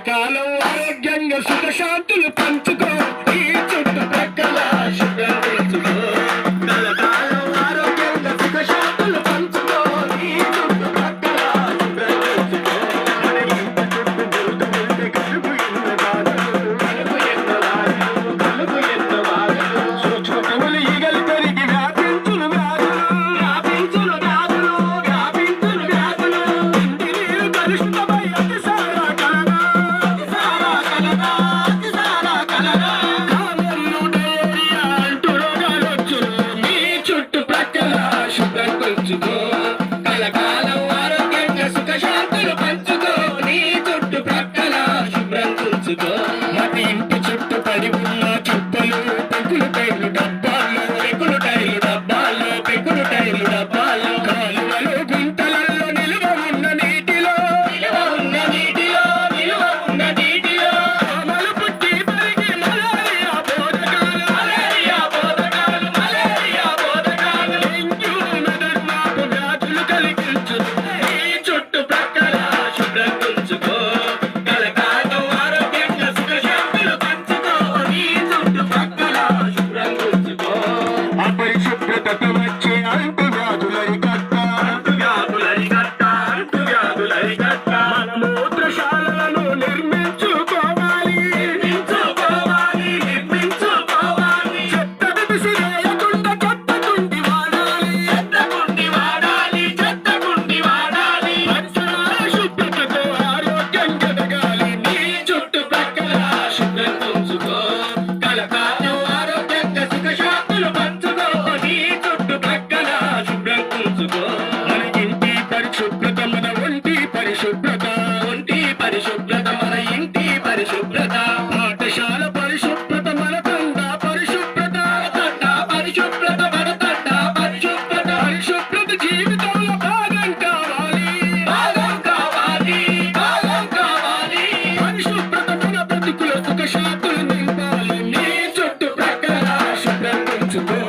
కలకాలం ఆరోగ్యంగా సుఖశాంతులు పంచుకో. ఈ చుట్టుపక్కల చుట్టుప్రక్కల పంచుకో. కలకాలం ఆరోగ్యంగా సుఖశాంతులు పంచుకో. నీ చుట్టుప్రక్కల శుభ్రం చూసుకో that. బ్రతుకుల సుఖశాతులు నింపాలి. నీ చుట్టుప్రక్కల శుభ్రం ఉంచుకో